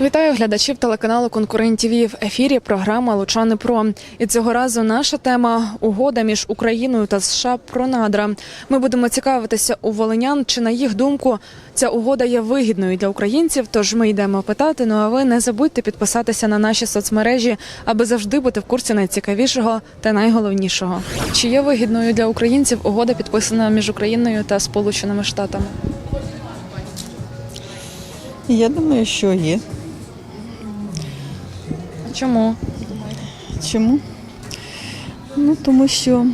Вітаю глядачів телеканалу Конкурент ТВ. В ефірі програма Лучани Про. І цього разу наша тема угода між Україною та США про надра. Ми будемо цікавитися у волинян, чи на їх думку ця угода є вигідною для українців. Тож ми йдемо питати. Ну а ви не забудьте підписатися на наші соцмережі, аби завжди бути в курсі найцікавішого та найголовнішого. Чи є вигідною для українців угода підписана між Україною та Сполученими Штатами? Я думаю, що є. Чому? Чому? Ну, тому що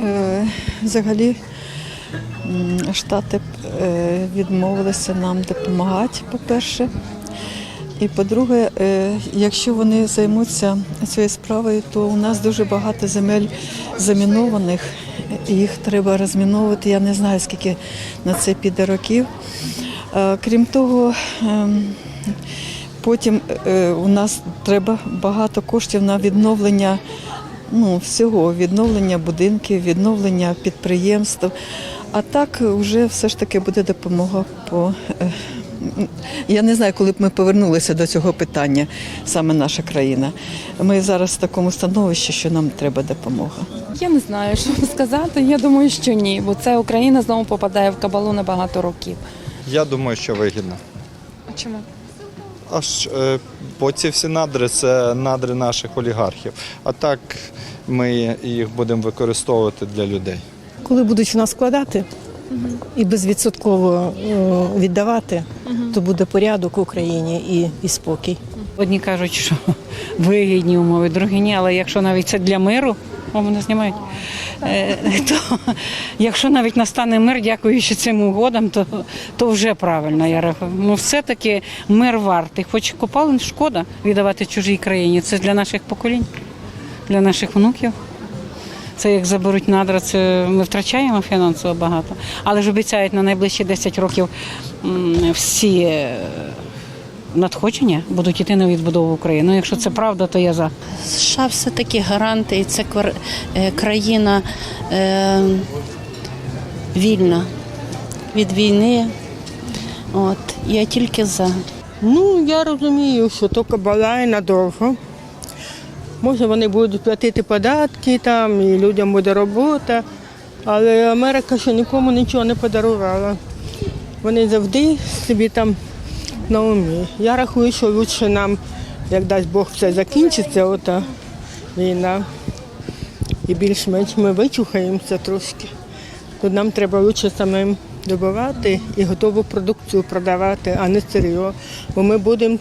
е, взагалі Штати е, відмовилися нам допомагати, по-перше. І по-друге, е, якщо вони займуться цією справою, то у нас дуже багато земель замінованих. Їх треба розміновувати. Я не знаю, скільки на це піде років. Е, Крім того, ем, Потім е, у нас треба багато коштів на відновлення ну, всього, відновлення будинків, відновлення підприємств. А так вже все ж таки буде допомога по. е, Я не знаю, коли б ми повернулися до цього питання, саме наша країна. Ми зараз в такому становищі, що нам треба допомога. Я не знаю, що сказати. Я думаю, що ні, бо це Україна знову попадає в кабалу на багато років. Я думаю, що вигідно. А чому? Аж бо ці всі надри це надри наших олігархів. А так ми їх будемо використовувати для людей. Коли будуть в нас вкладати і безвідсотково е, віддавати, то буде порядок в Україні і, і спокій. Одні кажуть, що вигідні умови, другі ні, але якщо навіть це для миру, о, мене знімають, е, то якщо навіть настане мир, дякуючи цим угодам, то, то вже правильно, я рахую. Ну, все-таки мир вартий. Хоч копалин шкода віддавати чужій країні. Це для наших поколінь, для наших внуків. Це як заберуть надра, це ми втрачаємо фінансово багато. Але ж обіцяють на найближчі 10 років всі е, надходження будуть йти на відбудову України. Ну, якщо це правда, то я за. США все-таки гаранти, і це е, країна е, вільна від війни. От, я тільки за. Ну, я розумію, що то кабала надовго. Може, вони будуть платити податки там, і людям буде робота. Але Америка ще нікому нічого не подарувала. Вони завжди собі там на умі. Я рахую, що краще нам, як дасть Бог, все закінчиться, ота війна. І більш-менш ми вичухаємося трошки. То нам треба краще самим добувати і готову продукцію продавати, а не сир'йо. Бо ми будемо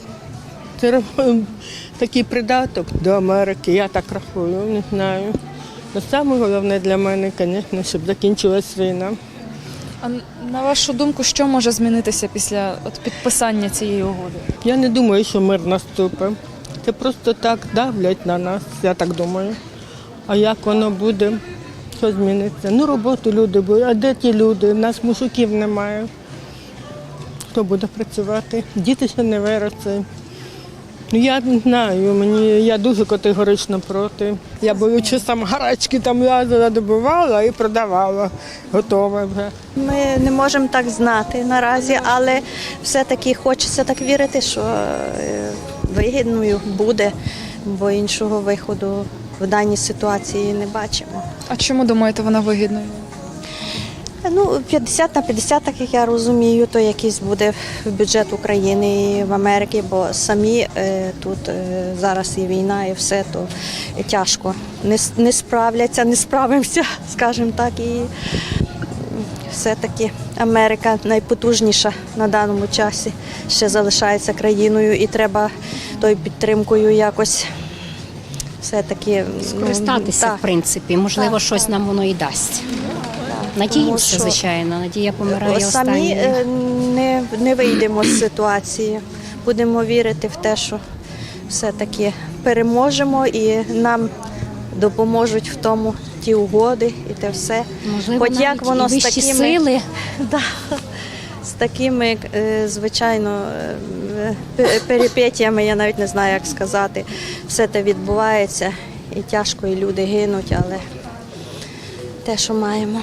такий придаток до Америки, я так рахую, не знаю. Но саме для мене, звісно, щоб закінчилась війна. А на вашу думку, що може змінитися після от підписання цієї угоди? Я не думаю, що мир наступить. Це просто так давлять на нас, я так думаю. А як воно буде, що зміниться? Ну, роботу люди будуть. А де ті люди? У нас мужиків немає. Хто буде працювати? Діти ще не виросли. Ну я не знаю, мені я дуже категорично проти. Я боючи сам гарачки там лазила, добувала і продавала. Готове вже. Ми не можемо так знати наразі, але все-таки хочеться так вірити, що е, вигідною буде, бо іншого виходу в даній ситуації не бачимо. А чому думаєте, вона вигідною? Ну, 50 на 50, так як я розумію, то якийсь буде в бюджет України і в Америці, бо самі е, тут е, зараз і війна, і все, то тяжко. Не, не справляться, не справимося, скажімо так. І все-таки Америка найпотужніша на даному часі ще залишається країною, і треба тою підтримкою якось все-таки м, Скористатися, так. в принципі, можливо, Так, щось так. нам воно і дасть. Надіємося, що звичайно. Надія помирає Самі останньою. е, не, не вийдемо з ситуації. Будемо вірити в те, що все-таки переможемо і нам допоможуть в тому ті угоди і те все. Можливо, Хоч як воно з такими, сили. Да, з такими, е, звичайно, е, я навіть не знаю, як сказати, все те відбувається. І тяжко, і люди гинуть, але те, що маємо.